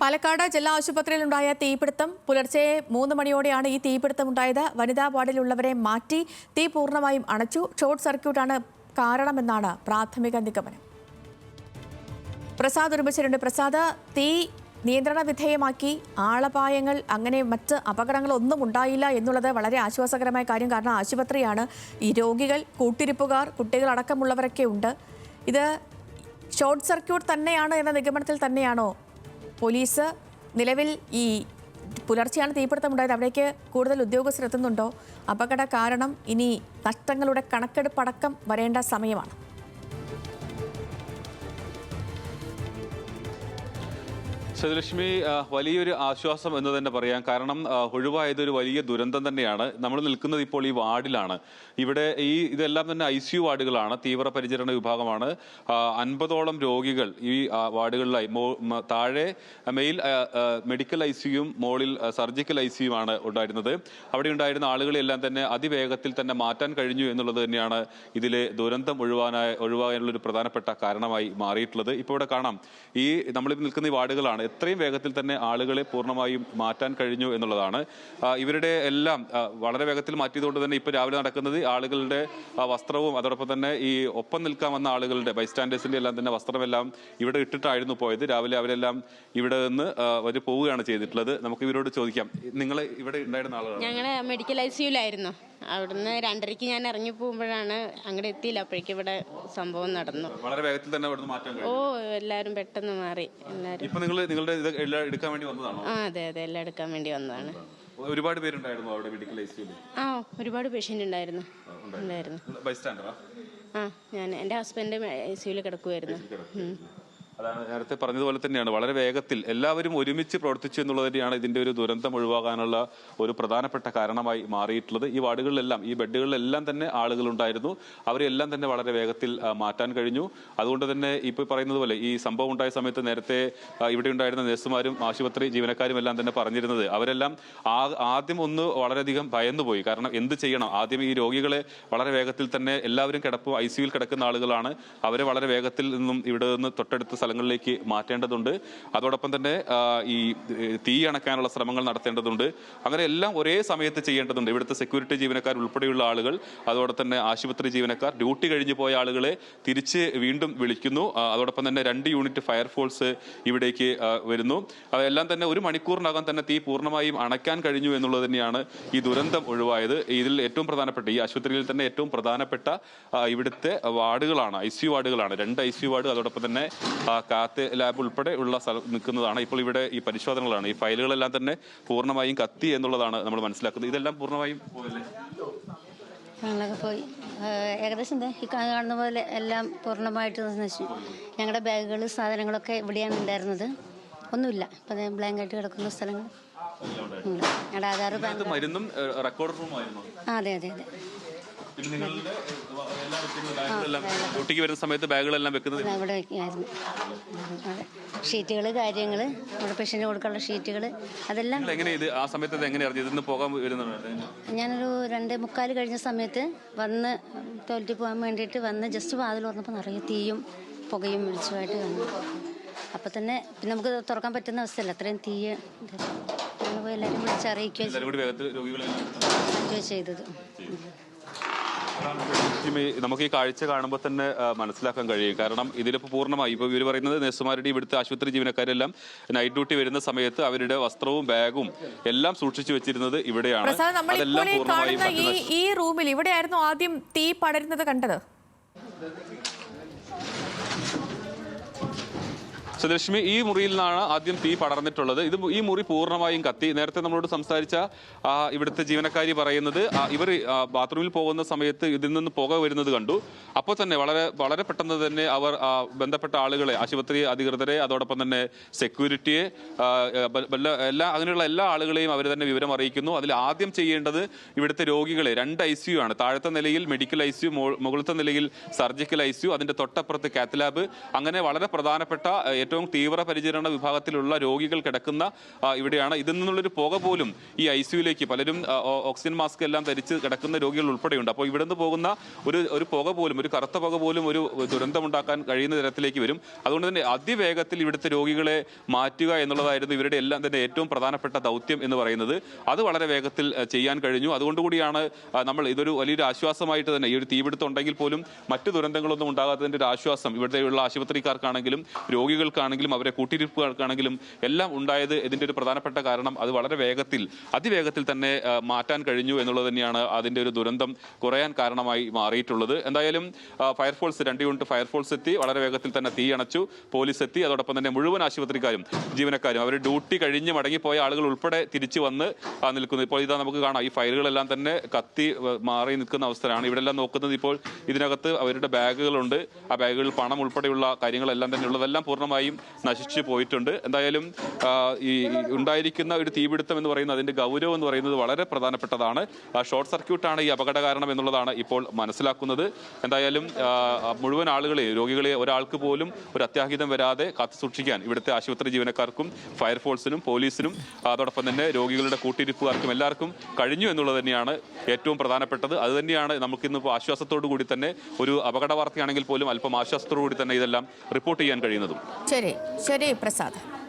പാലക്കാട് ജില്ലാ ആശുപത്രിയിലുണ്ടായ തീപിടുത്തം പുലർച്ചെ മൂന്ന് മണിയോടെയാണ് ഈ തീപിടുത്തം ഉണ്ടായത്. വനിതാ വാർഡിലുള്ളവരെ മാറ്റി തീ പൂർണമായും അണച്ചു. ഷോർട്ട് സർക്യൂട്ടാണ് കാരണമെന്നാണ് പ്രാഥമിക നിഗമനം. പ്രസാദ് ഒരുമിച്ചിട്ടുണ്ട്. പ്രസാദ് തീ നിയന്ത്രണ വിധേയമാക്കി. ആളപായങ്ങൾ അങ്ങനെ മറ്റ് അപകടങ്ങളൊന്നും ഉണ്ടായില്ല എന്നുള്ളത് വളരെ ആശ്വാസകരമായ കാര്യം. കാരണം ആശുപത്രിയാണ്. ഈ രോഗികൾ കൂട്ടിരിപ്പുകാർ കുട്ടികളടക്കമുള്ളവരൊക്കെ ഉണ്ട്. ഇത് ഷോർട്ട് സർക്യൂട്ട് തന്നെയാണ് എന്ന നിഗമനത്തിൽ തന്നെയാണോ പോലീസ് നിലവിൽ ഈ പുലർച്ചെയാണ് തീപിടുത്തം ഉണ്ടായത്. അവിടേക്ക് കൂടുതൽ ഉദ്യോഗസ്ഥരെത്തുന്നുണ്ടോ അപകട കാരണം ഇനി നഷ്ടങ്ങളുടെ കണക്കെടുപ്പടക്കം വരേണ്ട സമയമാണ്. സജലക്ഷ്മി വലിയൊരു ആശ്വാസം എന്ന് തന്നെ പറയാം. കാരണം ഒഴിവായത് ഒരു വലിയ ദുരന്തം തന്നെയാണ്. നമ്മൾ നിൽക്കുന്നത് ഇപ്പോൾ ഈ വാർഡിലാണ്. ഇവിടെ ഈ ഇതെല്ലാം തന്നെ ഐ സി യു വാർഡുകളാണ്. തീവ്ര പരിചരണ വിഭാഗമാണ് അൻപതോളം രോഗികൾ ഈ വാർഡുകളിലായി. താഴെ മെയിൽ മെഡിക്കൽ ഐ സിയും മോളിൽ സർജിക്കൽ ഐ സിയും ആണ് ഉണ്ടായിരുന്നത്. അവിടെ ഉണ്ടായിരുന്ന ആളുകളെല്ലാം തന്നെ അതിവേഗത്തിൽ തന്നെ മാറ്റാൻ കഴിഞ്ഞു എന്നുള്ളത് തന്നെയാണ് ഇതിലെ ദുരന്തം ഒഴിവാനായ ഒഴിവാകാനുള്ള ഒരു പ്രധാനപ്പെട്ട കാരണമായി മാറിയിട്ടുള്ളത്. ഇപ്പോൾ ഇവിടെ കാണാം. ഈ നമ്മളിപ്പോൾ നിൽക്കുന്ന ഈ വാർഡുകളാണ്. എത്രയും വേഗത്തിൽ തന്നെ ആളുകളെ പൂർണമായും മാറ്റാൻ കഴിഞ്ഞു എന്നുള്ളതാണ്. ഇവരുടെ എല്ലാം വളരെ വേഗത്തിൽ മാറ്റിയതുകൊണ്ട് തന്നെ ഇപ്പോൾ രാവിലെ നടക്കുന്നത് ആളുകളുടെ വസ്ത്രവും അതോടൊപ്പം തന്നെ ഈ ഒപ്പം നിൽക്കാൻ വന്ന ആളുകളുടെ ബൈസ്റ്റാൻഡേഴ്സിന്റെ എല്ലാം തന്നെ വസ്ത്രമെല്ലാം ഇവിടെ ഇട്ടിട്ടായിരുന്നു പോയത്. രാവിലെ അവരെല്ലാം ഇവിടെ നിന്ന് അവർ പോവുകയാണ് ചെയ്തിട്ടുള്ളത്. നമുക്ക് ഇവരോട് ചോദിക്കാം. നിങ്ങൾ ഇവിടെ ഉണ്ടായിരുന്ന ആളുകൾ ഞങ്ങൾ മെഡിക്കൽ ഐ സിയുലായിരുന്നു അവിടുന്ന് രണ്ടരയ്ക്ക് ഞാൻ ഇറങ്ങി പോകുമ്പോഴാണ് അങ്ങോട്ട് എത്തിയില്ല. അപ്പോഴേക്കും ഇവിടെ സംഭവം നടന്നു. വളരെ വേഗത്തിൽ തന്നെ അവിടെ മാറ്റാൻ ഓ എല്ലാരും എല്ലാവരും പെട്ടെന്ന് മാറി. എല്ലാവരും ഇപ്പൊ നിങ്ങൾ നിങ്ങളുടെ ഇത് എല്ലാം എടുക്കാൻ വേണ്ടി വന്നതാണോ? ആ അതെ അതെ എല്ലാം എടുക്കാൻ വേണ്ടി വന്നതാണ്. ഒരുപാട് പേരുണ്ടായിരുന്നു അവിടെ മെഡിക്കൽ ഐ ആ ഒരുപാട് പേഷ്യന്റ് ഉണ്ടായിരുന്നു. ഉണ്ടായിരുന്നു. ബൈസ്റ്റാൻഡറാ ആ? ഞാൻ എന്റെ ഹസ്ബൻഡ് ഐ സിയുയിൽ കിടക്കുമായിരുന്നു. അതാണ് നേരത്തെ പറഞ്ഞതുപോലെ തന്നെയാണ്. വളരെ വേഗത്തിൽ എല്ലാവരും ഒരുമിച്ച് പ്രവർത്തിച്ചു എന്നുള്ളത് തന്നെയാണ് ഇതിന്റെ ഒരു ദുരന്തം ഒഴിവാകാനുള്ള ഒരു പ്രധാനപ്പെട്ട കാരണമായി മാറിയിട്ടുള്ളത്. ഈ വാർഡുകളിലെല്ലാം ഈ ബെഡുകളിലെല്ലാം തന്നെ ആളുകളുണ്ടായിരുന്നു. അവരെല്ലാം തന്നെ വളരെ വേഗത്തിൽ മാറ്റാൻ കഴിഞ്ഞു. അതുകൊണ്ട് തന്നെ ഇപ്പോൾ പറയുന്നത് പോലെ ഈ സംഭവം ഉണ്ടായ സമയത്ത് നേരത്തെ ഇവിടെ ഉണ്ടായിരുന്ന നഴ്സുമാരും ആശുപത്രി ജീവനക്കാരും എല്ലാം തന്നെ പറഞ്ഞിരുന്നത് അവരെല്ലാം ആദ്യം ഒന്ന് വളരെയധികം ഭയന്നുപോയി. കാരണം എന്ത് ചെയ്യണം? ആദ്യം ഈ രോഗികളെ വളരെ വേഗത്തിൽ തന്നെ എല്ലാവരും കിടപ്പ് ഐ സിയുയിൽ കിടക്കുന്ന ആളുകളാണ്. അവരെ വളരെ വേഗത്തിൽ നിന്നും ഇവിടെ നിന്ന് തൊട്ടടുത്ത സ്ഥലങ്ങളിലേക്ക് മാറ്റേണ്ടതുണ്ട്. അതോടൊപ്പം തന്നെ ഈ തീ അണക്കാനുള്ള ശ്രമങ്ങൾ നടത്തേണ്ടതുണ്ട്. അങ്ങനെ എല്ലാം ഒരേ സമയത്ത് ചെയ്യേണ്ടതുണ്ട്. ഇവിടുത്തെ സെക്യൂരിറ്റി ജീവനക്കാർ ഉൾപ്പെടെയുള്ള ആളുകൾ അതോടൊപ്പം തന്നെ ആശുപത്രി ജീവനക്കാർ ഡ്യൂട്ടി കഴിഞ്ഞു പോയ ആളുകളെ തിരിച്ച് വീണ്ടും വിളിക്കുന്നു. അതോടൊപ്പം തന്നെ രണ്ട് യൂണിറ്റ് ഫയർഫോഴ്സ് ഇവിടേക്ക് വരുന്നു. അതെല്ലാം തന്നെ ഒരു മണിക്കൂറിനകം തന്നെ തീ പൂർണമായും അണയ്ക്കാൻ കഴിഞ്ഞു എന്നുള്ളത് തന്നെയാണ് ഈ ദുരന്തം ഒഴിവായത്. ഇതിൽ ഏറ്റവും പ്രധാനപ്പെട്ട ഈ ആശുപത്രിയിൽ തന്നെ ഏറ്റവും പ്രധാനപ്പെട്ട ഇവിടുത്തെ വാർഡുകളാണ് ഐ സി വാർഡുകളാണ്. രണ്ട് ഐ സി വാർഡ് അതോടൊപ്പം തന്നെ കാത്ത് ലാബ് ഉൾപ്പെടെ ഉള്ള സ്ഥലം നിൽക്കുന്നതാണ് ഇപ്പോൾ ഇവിടെ ഈ പരിശോധനകളാണ്. ഈ ഫയലുകളെല്ലാം തന്നെ പൂർണമായും കത്തി എന്നുള്ളതാണ് നമ്മൾ മനസ്സിലാക്കുന്നത്. ഇതെല്ലാം പൂർണമായും ഞങ്ങളൊക്കെ പോയി. ഏകദേശം ഈ കാണുന്ന പോലെ എല്ലാം പൂർണമായിട്ട് നശിച്ചു. ഞങ്ങളുടെ ബാഗുകൾ സാധനങ്ങളൊക്കെ ഇവിടെയാണ് ഉണ്ടായിരുന്നത്. ഒന്നുമില്ല. ഇപ്പം ബ്ലാങ്കായിട്ട് കിടക്കുന്ന സ്ഥലങ്ങൾ. ഞങ്ങളുടെ ആധാർ മരുന്നും റെക്കോർഡ് റൂമായിരുന്നു അതെ അതെ അതെ. പിന്നെ നിങ്ങളുടെ എല്ലാം വെക്കുന്ന ബാഗുകളെല്ലാം ഡ്യൂട്ടിക്ക് വരുന്ന സമയത്ത് ബാഗുകളെല്ലാം വെക്കുന്നത് അവിടെ വയ്ക്കായിരുന്നു അതെ. ഷീറ്റുകൾ കാര്യങ്ങൾ പേഷ്യന്റ് കൊടുക്കാനുള്ള ഷീറ്റുകൾ അതെല്ലാം നിങ്ങൾ എങ്ങനെ ഇത് ആ സമയത്ത് ഇത് എങ്ങനെ അറിഞ്ഞു ഇതിന്ന് പോകാൻ വരുന്നുണ്ട് ഞാനൊരു രണ്ട് മുക്കാൽ കഴിഞ്ഞ സമയത്ത് വന്ന് ടോയ്ലറ്റിൽ പോകാൻ വേണ്ടിയിട്ട് വന്ന് ജസ്റ്റ് വാതിൽ തുറന്നപ്പോൾ നിറയെ തീയും പുകയും വെളിച്ചമായിട്ട് വന്നു അപ്പോൾ തന്നെ പിന്നെ നമുക്ക് തുറക്കാൻ പറ്റുന്ന അവസ്ഥയല്ല. അത്രയും തീയ പോയി എല്ലാവരും വിളിച്ചറിയിക്കുകയും ചെയ്യുകയും ചെയ്തത്. നമുക്ക് ഈ കാഴ്ച കാണുമ്പോൾ തന്നെ മനസ്സിലാക്കാൻ കഴിയും. കാരണം ഇതിലിപ്പോൾ പൂർണമായി ഇപ്പോൾ ഇവർ പറയുന്നത് നഴ്സുമാരുടെ ഇവിടുത്തെ ആശുപത്രി ജീവനക്കാരെല്ലാം നൈറ്റ് ഡ്യൂട്ടി വരുന്ന സമയത്ത് അവരുടെ വസ്ത്രവും ബാഗും എല്ലാം സൂക്ഷിച്ചു വെച്ചിരുന്നത് ഇവിടെയാണ്. അതെല്ലാം ഈ റൂമിൽ ഇവിടെയായിരുന്നു ആദ്യം തീ പടരുന്നത് കണ്ടത്? സുലക്ഷ്മി ഈ മുറിയിൽ നിന്നാണ് ആദ്യം തീ പടർന്നിട്ടുള്ളത്. ഇത് ഈ മുറി പൂർണമായും കത്തി. നേരത്തെ നമ്മളോട് സംസാരിച്ച ഇവിടുത്തെ ജീവനക്കാരി പറയുന്നത് ഇവർ ബാത്റൂമിൽ പോകുന്ന സമയത്ത് ഇതിൽ നിന്ന് പുക വരുന്നത് കണ്ടു. അപ്പോൾ തന്നെ വളരെ വളരെ പെട്ടെന്ന് തന്നെ അവർ ബന്ധപ്പെട്ട ആളുകളെ ആശുപത്രി അധികൃതരെ അതോടൊപ്പം തന്നെ സെക്യൂരിറ്റിയെ എല്ലാ അങ്ങനെയുള്ള എല്ലാ ആളുകളെയും അവർ തന്നെ വിവരം അറിയിക്കുന്നു. അതിൽ ആദ്യം ചെയ്യേണ്ടത് ഇവിടുത്തെ രോഗികളെ രണ്ട് ഐ സിയു ആണ്. താഴത്തെ നിലയിൽ മെഡിക്കൽ ഐ സി യു മുകളിലത്തെ നിലയിൽ സർജിക്കൽ ഐ സിയു അതിന്റെ തൊട്ടപ്പുറത്ത് കാത്ത് ലാബ് അങ്ങനെ വളരെ പ്രധാനപ്പെട്ട ഏറ്റവും തീവ്ര പരിചരണ വിഭാഗത്തിലുള്ള രോഗികൾ കിടക്കുന്ന ഇവിടെയാണ്. ഇതിൽ നിന്നുള്ളൊരു പുക പോലും ഈ ഐ സിയുലേക്ക് പലരും ഓക്സിജൻ മാസ്ക് എല്ലാം ധരിച്ച് കിടക്കുന്ന രോഗികൾ ഉൾപ്പെടെയുണ്ട്. അപ്പോൾ ഇവിടെ നിന്ന് പോകുന്ന ഒരു ഒരു പുക പോലും ഒരു കറുത്ത പുക പോലും ഒരു ദുരന്തമുണ്ടാക്കാൻ കഴിയുന്ന തരത്തിലേക്ക് വരും. അതുകൊണ്ട് തന്നെ അതിവേഗത്തിൽ ഇവിടുത്തെ രോഗികളെ മാറ്റുക എന്നുള്ളതായിരുന്നു ഇവരുടെ എല്ലാം തന്നെ ഏറ്റവും പ്രധാനപ്പെട്ട ദൗത്യം എന്ന് പറയുന്നത്. അത് വളരെ വേഗത്തിൽ ചെയ്യാൻ കഴിഞ്ഞു. അതുകൊണ്ടുകൂടിയാണ് നമ്മൾ ഇതൊരു വലിയൊരു ആശ്വാസമായിട്ട് തന്നെ ഈ ഒരു തീപിടുത്തം ഉണ്ടെങ്കിൽ പോലും മറ്റു ദുരന്തങ്ങളൊന്നും ഉണ്ടാകാത്തതിന്റെ ഒരു ആശ്വാസം ഇവിടെയുള്ള ആശുപത്രിക്കാർക്കാണെങ്കിലും രോഗികൾക്കാണെങ്കിലും അവരെ കൂട്ടിരിപ്പുകാർക്കാണെങ്കിലും എല്ലാം ഉണ്ടായത് ഇതിന്റെ ഒരു പ്രധാനപ്പെട്ട കാരണം അത് വളരെ വേഗത്തിൽ അതിവേഗത്തിൽ തന്നെ മാറ്റാൻ കഴിഞ്ഞു എന്നുള്ളത് തന്നെയാണ് അതിന്റെ ഒരു ദുരന്തം കുറയാൻ കാരണമായി മാറിയിട്ടുള്ളത്. എന്തായാലും ഫയർഫോഴ്സ് രണ്ട് യൂണിറ്റ് ഫയർഫോഴ്സ് എത്തി വളരെ വേഗത്തിൽ തന്നെ തീ അണച്ചു പോലീസ് എത്തി. അതോടൊപ്പം തന്നെ മുഴുവൻ ആശുപത്രിക്കാരും ജീവനക്കാരും അവർ ഡ്യൂട്ടി കഴിഞ്ഞ് മടങ്ങിപ്പോയ ആളുകൾ ഉൾപ്പെടെ തിരിച്ചു വന്ന് നിൽക്കുന്നു. ഇപ്പോൾ ഇതാ നമുക്ക് കാണാം ഈ ഫയലുകളെല്ലാം തന്നെ കത്തി മാറി നിൽക്കുന്ന അവസ്ഥയാണ് ഇവിടെ എല്ലാം നോക്കുന്നത് ഇപ്പോൾ ഇതിനകത്ത് അവരുടെ ബാഗുകളുണ്ട്. ആ ബാഗുകളിൽ പണം ഉൾപ്പെടെയുള്ള കാര്യങ്ങളെല്ലാം തന്നെ ഉള്ളതെല്ലാം പൂർണമായും നശിച്ചു പോയിട്ടുണ്ട്. എന്തായാലും ഈ ഉണ്ടായിരിക്കുന്ന ഒരു തീപിടുത്തം എന്ന് പറയുന്നത് അതിന്റെ ഗൗരവം എന്ന് പറയുന്നത് വളരെ പ്രധാനപ്പെട്ടതാണ്. ഷോർട്ട് സർക്യൂട്ടാണ് ഈ അപകട കാരണം എന്നുള്ളതാണ് ഇപ്പോൾ മനസ്സിലാക്കുന്നത്. എന്തായാലും മുഴുവൻ ആളുകളെ രോഗികളെ ഒരാൾക്ക് പോലും ഒരു അത്യാഹിതം വരാതെ കാത്തു സൂക്ഷിക്കാൻ ഇവിടുത്തെ ആശുപത്രി ജീവനക്കാർക്കും ഫയർഫോഴ്സിനും പോലീസിനും അതോടൊപ്പം തന്നെ രോഗികളുടെ കൂട്ടിരിപ്പുകാർക്കും എല്ലാവർക്കും കഴിഞ്ഞു എന്നുള്ളത് തന്നെയാണ് ഏറ്റവും പ്രധാനപ്പെട്ടത്. അത് തന്നെയാണ് നമുക്കിന്നിപ്പോൾ ആശ്വാസത്തോടു കൂടി തന്നെ ഒരു അപകട വാർത്തയാണെങ്കിൽ പോലും അല്പം ആശ്വാസത്തോടു കൂടി തന്നെ ഇതെല്ലാം റിപ്പോർട്ട് ചെയ്യാൻ കഴിയുന്നതും. ശരി. ശരി പ്രസാദ്.